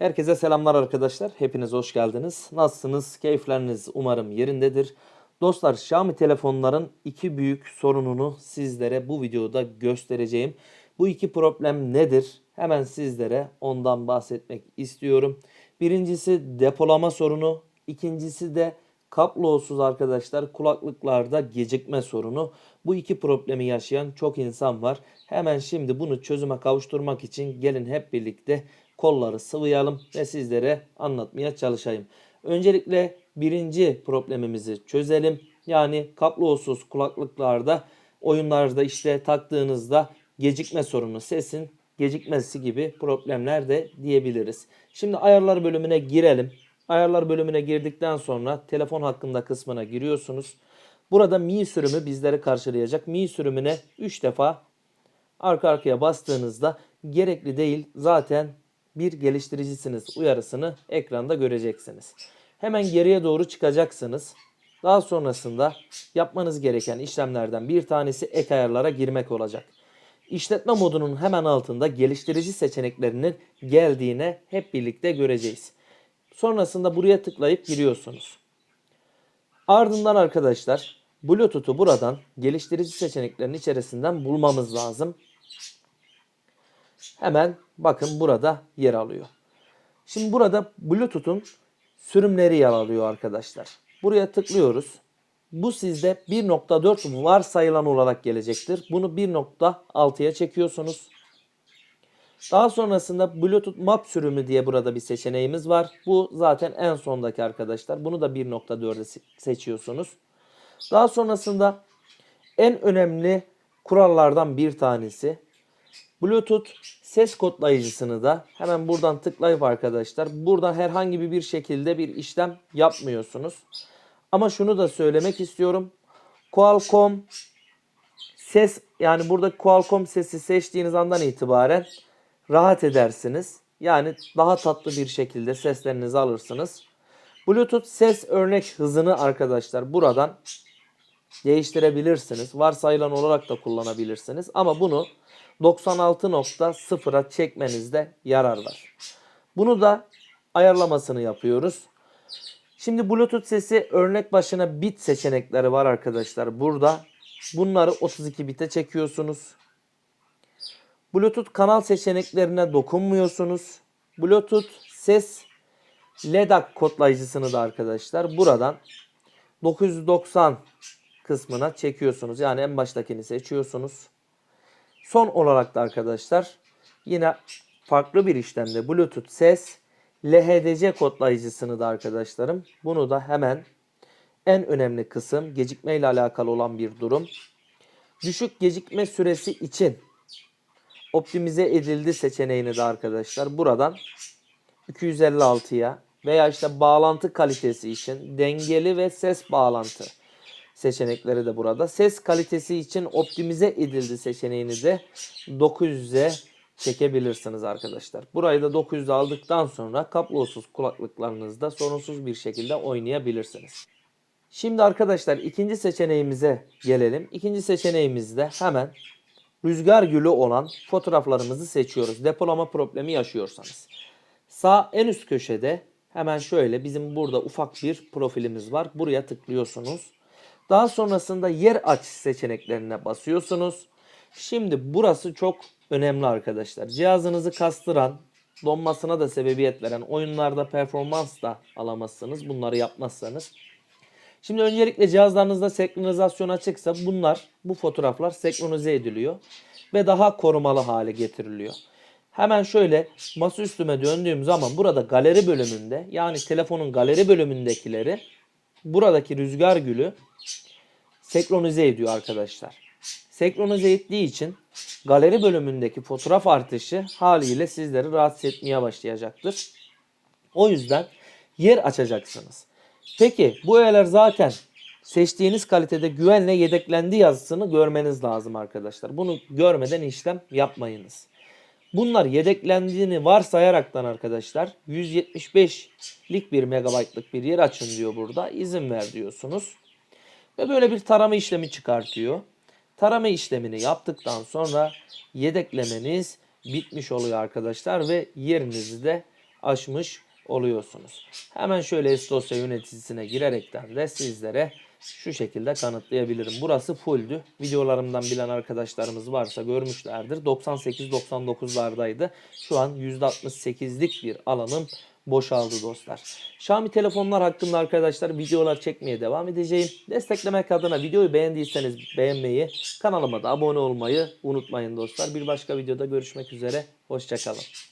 Herkese selamlar arkadaşlar. Hepiniz hoş geldiniz. Nasılsınız? Keyifleriniz umarım yerindedir. Dostlar Xiaomi telefonların iki büyük sorununu sizlere bu videoda göstereceğim. Bu iki problem nedir? Hemen sizlere ondan bahsetmek istiyorum. Birincisi depolama sorunu. İkincisi de kablosuz arkadaşlar kulaklıklarda gecikme sorunu. Bu iki problemi yaşayan çok insan var. Hemen şimdi bunu çözüme kavuşturmak için gelin hep birlikte kolları sıvayalım ve sizlere anlatmaya çalışayım. Öncelikle birinci problemimizi çözelim. Yani kablosuz kulaklıklarda oyunlarda işte taktığınızda gecikme sorunu sesin gecikmesi gibi problemler de diyebiliriz. Şimdi ayarlar bölümüne girelim. Ayarlar bölümüne girdikten sonra telefon hakkında kısmına giriyorsunuz. Burada Mi sürümü bizleri karşılayacak. Mi sürümüne 3 defa arka arkaya bastığınızda gerekli değil zaten bir geliştiricisiniz uyarısını ekranda göreceksiniz. Hemen geriye doğru çıkacaksınız. Daha sonrasında yapmanız gereken işlemlerden bir tanesi ek ayarlara girmek olacak. İşletme modunun hemen altında geliştirici seçeneklerinin geldiğine hep birlikte göreceğiz. Sonrasında buraya tıklayıp giriyorsunuz. Ardından arkadaşlar Bluetooth'u buradan geliştirici seçeneklerin içerisinden bulmamız lazım. Hemen bakın burada yer alıyor. Şimdi burada Bluetooth'un sürümleri yer alıyor arkadaşlar. Buraya tıklıyoruz. Bu sizde 1.4 varsayılan olarak gelecektir. Bunu 1.6'ya çekiyorsunuz. Daha sonrasında Bluetooth Map sürümü diye burada bir seçeneğimiz var. Bu zaten en sondaki arkadaşlar. Bunu da 1.4'e se- seçiyorsunuz. Daha sonrasında en önemli kurallardan bir tanesi Bluetooth ses kodlayıcısını da hemen buradan tıklayıp arkadaşlar buradan herhangi bir şekilde bir işlem yapmıyorsunuz. Ama şunu da söylemek istiyorum. Qualcomm ses yani burada Qualcomm sesi seçtiğiniz andan itibaren rahat edersiniz. Yani daha tatlı bir şekilde seslerinizi alırsınız. Bluetooth ses örnek hızını arkadaşlar buradan değiştirebilirsiniz. Varsayılan olarak da kullanabilirsiniz. Ama bunu 96.0'a çekmenizde yarar var. Bunu da ayarlamasını yapıyoruz. Şimdi Bluetooth sesi örnek başına bit seçenekleri var arkadaşlar. Burada bunları 32 bite çekiyorsunuz. Bluetooth kanal seçeneklerine dokunmuyorsunuz. Bluetooth ses LEDAC kodlayıcısını da arkadaşlar buradan 990 kısmına çekiyorsunuz. Yani en baştakini seçiyorsunuz. Son olarak da arkadaşlar yine farklı bir işlemde Bluetooth ses LHDC kodlayıcısını da arkadaşlarım bunu da hemen en önemli kısım gecikme ile alakalı olan bir durum. Düşük gecikme süresi için optimize edildi seçeneğini de arkadaşlar buradan 256'ya veya işte bağlantı kalitesi için dengeli ve ses bağlantı seçenekleri de burada. Ses kalitesi için optimize edildi seçeneğini de 900'e çekebilirsiniz arkadaşlar. Burayı da 900'e aldıktan sonra kablosuz kulaklıklarınızda sorunsuz bir şekilde oynayabilirsiniz. Şimdi arkadaşlar ikinci seçeneğimize gelelim. İkinci seçeneğimizde hemen rüzgar gülü olan fotoğraflarımızı seçiyoruz. Depolama problemi yaşıyorsanız. Sağ en üst köşede hemen şöyle bizim burada ufak bir profilimiz var. Buraya tıklıyorsunuz. Daha sonrasında yer aç seçeneklerine basıyorsunuz. Şimdi burası çok önemli arkadaşlar. Cihazınızı kastıran, donmasına da sebebiyet veren oyunlarda performans da alamazsınız. Bunları yapmazsanız. Şimdi öncelikle cihazlarınızda senkronizasyon açıksa bunlar, bu fotoğraflar senkronize ediliyor ve daha korumalı hale getiriliyor. Hemen şöyle masa üstüme döndüğüm zaman burada galeri bölümünde yani telefonun galeri bölümündekileri buradaki rüzgar gülü senkronize ediyor arkadaşlar. Senkronize ettiği için galeri bölümündeki fotoğraf artışı haliyle sizleri rahatsız etmeye başlayacaktır. O yüzden yer açacaksınız. Peki bu öğeler zaten seçtiğiniz kalitede güvenle yedeklendi yazısını görmeniz lazım arkadaşlar. Bunu görmeden işlem yapmayınız. Bunlar yedeklendiğini varsayaraktan arkadaşlar 175'lik bir megabaytlık bir yer açın diyor burada. İzin ver diyorsunuz. Ve böyle bir tarama işlemi çıkartıyor. Tarama işlemini yaptıktan sonra yedeklemeniz bitmiş oluyor arkadaşlar ve yerinizi de aşmış oluyorsunuz. Hemen şöyle S dosya yöneticisine girerekten de sizlere şu şekilde kanıtlayabilirim. Burası fulldü. Videolarımdan bilen arkadaşlarımız varsa görmüşlerdir. 98-99'lardaydı. Şu an %68'lik bir alanım boşaldı dostlar. Xiaomi telefonlar hakkında arkadaşlar videolar çekmeye devam edeceğim. Desteklemek adına videoyu beğendiyseniz beğenmeyi, kanalıma da abone olmayı unutmayın dostlar. Bir başka videoda görüşmek üzere. Hoşçakalın.